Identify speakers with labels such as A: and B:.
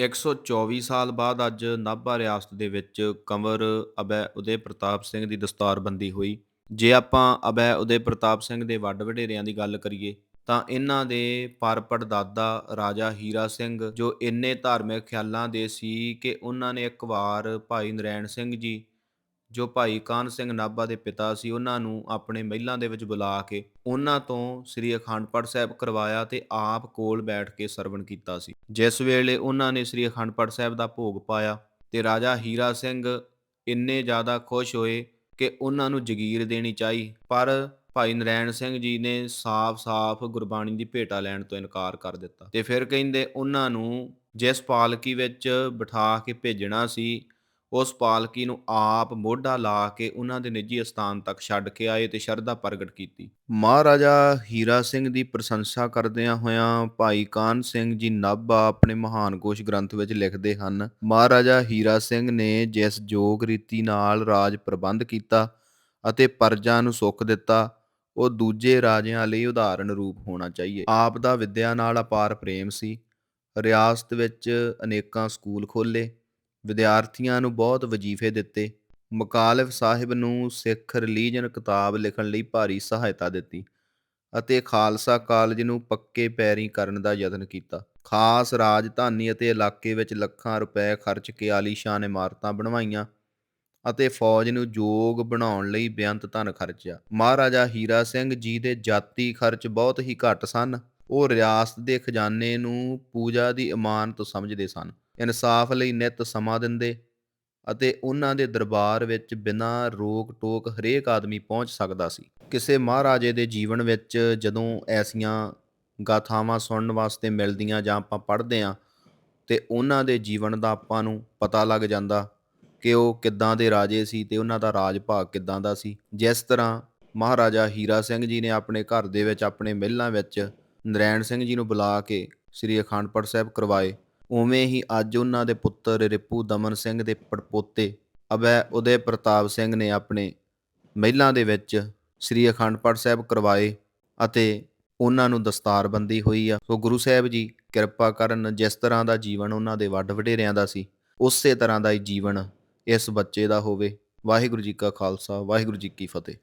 A: 124 ਸਾਲ ਬਾਅਦ ਅੱਜ ਨਾਭਾ ਰਿਆਸਤ ਦੇ ਵਿੱਚ ਕੰਵਰ ਅਬੈ ਉਦੇ ਪ੍ਰਤਾਪ ਸਿੰਘ ਦੀ ਦਸਤਾਰਬੰਦੀ ਹੋਈ। ਜੇ ਆਪਾਂ ਅਬੈ ਉਦੇ ਪ੍ਰਤਾਪ ਸਿੰਘ ਦੇ ਵੱਡ ਵਡੇਰਿਆਂ ਦੀ ਗੱਲ ਕਰੀਏ, ਤਾਂ ਇਹਨਾਂ ਦੇ ਪਰਪੜ ਦਾਦਾ ਰਾਜਾ ਹੀਰਾ ਸਿੰਘ, ਜੋ ਇੰਨੇ ਧਾਰਮਿਕ ਖਿਆਲਾਂ ਦੇ ਸੀ ਕਿ ਉਹਨਾਂ ਨੇ ਇੱਕ ਵਾਰ ਭਾਈ ਨਰੈਣ ਸਿੰਘ ਜੀ ਜੋ ਭਾਈ ਕਾਨ ਸਿੰਘ ਨਾਭਾ ਦੇ ਪਿਤਾ ਸੀ, ਉਹਨਾਂ ਨੂੰ ਆਪਣੇ ਮਹਿਲਾਂ ਦੇ ਵਿੱਚ ਬੁਲਾ ਕੇ ਉਹਨਾਂ ਤੋਂ ਸ੍ਰੀ ਅਖੰਡ ਪਾਠ ਸਾਹਿਬ ਕਰਵਾਇਆ ਤੇ ਆਪ ਕੋਲ ਬੈਠ ਕੇ ਸਰਵਣ ਕੀਤਾ ਸੀ। ਜਿਸ ਵੇਲੇ ਉਹਨਾਂ ਨੇ ਸ੍ਰੀ ਅਖੰਡ ਪਾਠ ਸਾਹਿਬ ਦਾ ਭੋਗ ਪਾਇਆ ਤੇ ਰਾਜਾ ਹੀਰਾ ਸਿੰਘ ਇੰਨੇ ਜ਼ਿਆਦਾ ਖੁਸ਼ ਹੋਏ ਕਿ ਉਹਨਾਂ ਨੂੰ ਜਗੀਰ ਦੇਣੀ ਚਾਹੀ, ਪਰ ਭਾਈ ਨਰੈਣ ਸਿੰਘ ਜੀ ਨੇ ਸਾਫ਼-ਸਾਫ਼ ਗੁਰਬਾਣੀ ਦੀ ਭੇਟਾ ਲੈਣ ਤੋਂ ਇਨਕਾਰ ਕਰ ਦਿੱਤਾ। ਤੇ ਫਿਰ ਕਹਿੰਦੇ ਉਹਨਾਂ ਨੂੰ ਜਿਸ ਪਾਲਕੀ ਵਿੱਚ ਬਿਠਾ ਕੇ ਭੇਜਣਾ ਸੀ ਉਸ ਪਾਲਕੀ ਨੂੰ ਆਪ ਮੋਢਾ ਲਾ ਕੇ ਉਹਨਾਂ ਦੇ ਨਿੱਜੀ ਸਥਾਨ ਤੱਕ ਛੱਡ ਕੇ ਆਏ ਤੇ ਸ਼ਰਧਾ ਪ੍ਰਗਟ ਕੀਤੀ। ਮਹਾਰਾਜਾ ਹੀਰਾ ਸਿੰਘ ਦੀ ਪ੍ਰਸ਼ੰਸਾ ਕਰਦਿਆਂ ਹੋਇਆਂ ਭਾਈ ਕਾਨ ਸਿੰਘ ਜੀ ਨਾਭਾ ਆਪਣੇ ਮਹਾਨ ਕੋਸ਼ ਗ੍ਰੰਥ ਵਿੱਚ ਲਿਖਦੇ ਹਨ, ਮਹਾਰਾਜਾ ਹੀਰਾ ਸਿੰਘ ਨੇ ਜਿਸ ਜੋਗ ਰੀਤੀ ਨਾਲ ਰਾਜ ਪ੍ਰਬੰਧ ਕੀਤਾ ਅਤੇ ਪਰਜਾ ਨੂੰ ਸੁੱਖ ਦਿੱਤਾ, ਉਹ ਦੂਜੇ ਰਾਜਿਆਂ ਲਈ ਉਦਾਹਰਨ ਰੂਪ ਹੋਣਾ ਚਾਹੀਏ। ਆਪ ਦਾ ਵਿਦਿਆ ਨਾਲ ਅਪਾਰ ਪ੍ਰੇਮ ਸੀ। ਰਿਆਸਤ ਵਿੱਚ ਅਨੇਕਾਂ ਸਕੂਲ ਖੋਲ੍ਹੇ। ਵਿਦਿਆਰਥੀਆਂ ਨੂੰ ਬਹੁਤ ਵਜ਼ੀਫੇ ਦਿੱਤੇ। ਮੁਕਾਲਿਫ ਸਾਹਿਬ ਨੂੰ ਸਿੱਖ ਰਿਲੀਜਨ ਕਿਤਾਬ ਲਿਖਣ ਲਈ ਭਾਰੀ ਸਹਾਇਤਾ ਦਿੱਤੀ ਅਤੇ ਖਾਲਸਾ ਕਾਲਜ ਨੂੰ ਪੱਕੇ ਪੈਰੀ ਕਰਨ ਦਾ ਯਤਨ ਕੀਤਾ। ਖਾਸ ਰਾਜਧਾਨੀ ਅਤੇ ਇਲਾਕੇ ਵਿੱਚ ਲੱਖਾਂ ਰੁਪਏ ਖਰਚ ਕੇ ਆਲੀਸ਼ਾਨ ਇਮਾਰਤਾਂ ਬਣਵਾਈਆਂ ਅਤੇ ਫੌਜ ਨੂੰ ਯੋਗ ਬਣਾਉਣ ਲਈ ਬੇਅੰਤ ਧਨ ਖਰਚਿਆ। ਮਹਾਰਾਜਾ ਹੀਰਾ ਸਿੰਘ ਜੀ ਦੇ ਜਾਤੀ ਖਰਚ ਬਹੁਤ ਹੀ ਘੱਟ ਸਨ। ਉਹ ਰਿਆਸਤ ਦੇ ਖਜ਼ਾਨੇ ਨੂੰ ਪੂਜਾ ਦੀ ਇਮਾਨਤ ਸਮਝਦੇ ਸਨ। ਇਨਸਾਫ ਲਈ ਨਿਤ ਸਮਾਂ ਦਿੰਦੇ ਅਤੇ ਉਹਨਾਂ ਦੇ ਦਰਬਾਰ ਵਿੱਚ ਬਿਨਾਂ ਰੋਕ ਟੋਕ ਹਰੇਕ ਆਦਮੀ ਪਹੁੰਚ ਸਕਦਾ ਸੀ। ਕਿਸੇ ਮਹਾਰਾਜੇ ਦੇ ਜੀਵਨ ਵਿੱਚ ਜਦੋਂ ਐਸੀਆਂ ਗਾਥਾਵਾਂ ਸੁਣਨ ਵਾਸਤੇ ਮਿਲਦੀਆਂ ਜਾਂ ਆਪਾਂ ਪੜ੍ਹਦੇ ਆਂ ਤੇ ਉਹਨਾਂ ਦੇ ਜੀਵਨ ਦਾ ਆਪਾਂ ਨੂੰ ਪਤਾ ਲੱਗ ਜਾਂਦਾ ਕਿ ਉਹ ਕਿੱਦਾਂ ਦੇ ਰਾਜੇ ਸੀ ਤੇ ਉਹਨਾਂ ਦਾ ਰਾਜ ਭਾਗ ਕਿੱਦਾਂ ਦਾ ਸੀ। ਜਿਸ ਤਰ੍ਹਾਂ ਮਹਾਰਾਜਾ ਹੀਰਾ ਸਿੰਘ ਜੀ ਨੇ ਆਪਣੇ ਘਰ ਦੇ ਵਿੱਚ, ਆਪਣੇ ਮਹਿਲਾਂ ਵਿੱਚ ਨਰੈਣ ਸਿੰਘ ਜੀ ਨੂੰ ਬੁਲਾ ਕੇ ਸ੍ਰੀ ਅਖੰਡ ਪਾਠ ਸਾਹਿਬ ਕਰਵਾਏ ਉਵੇਂ ਹੀ ਅੱਜ ਉਹਨਾਂ ਦੇ ਪੁੱਤਰ ਰਿਪੂ ਦਮਨ ਸਿੰਘ ਦੇ ਪੜਪੋਤੇ ਅਬੈ ਉਦੇ ਪ੍ਰਤਾਪ ਸਿੰਘ ਨੇ ਆਪਣੇ ਮਹਿਲਾਂ ਦੇ ਵਿੱਚ ਸ੍ਰੀ ਅਖੰਡ ਪਾਠ ਸਾਹਿਬ ਕਰਵਾਏ ਅਤੇ ਉਹਨਾਂ ਨੂੰ ਦਸਤਾਰਬੰਦੀ ਹੋਈ ਆ। ਸੋ ਗੁਰੂ ਸਾਹਿਬ ਜੀ ਕਿਰਪਾ ਕਰਨ ਜਿਸ ਤਰ੍ਹਾਂ ਦਾ ਜੀਵਨ ਉਹਨਾਂ ਦੇ ਵੱਡ ਵਡੇਰਿਆਂ ਦਾ ਸੀ, ਉਸੇ ਤਰ੍ਹਾਂ ਦਾ ਹੀ ਜੀਵਨ ਇਸ ਬੱਚੇ ਦਾ ਹੋਵੇ। ਵਾਹਿਗੁਰੂ ਜੀ ਕਾ ਖਾਲਸਾ, ਵਾਹਿਗੁਰੂ ਜੀ ਕੀ ਫਤਿਹ।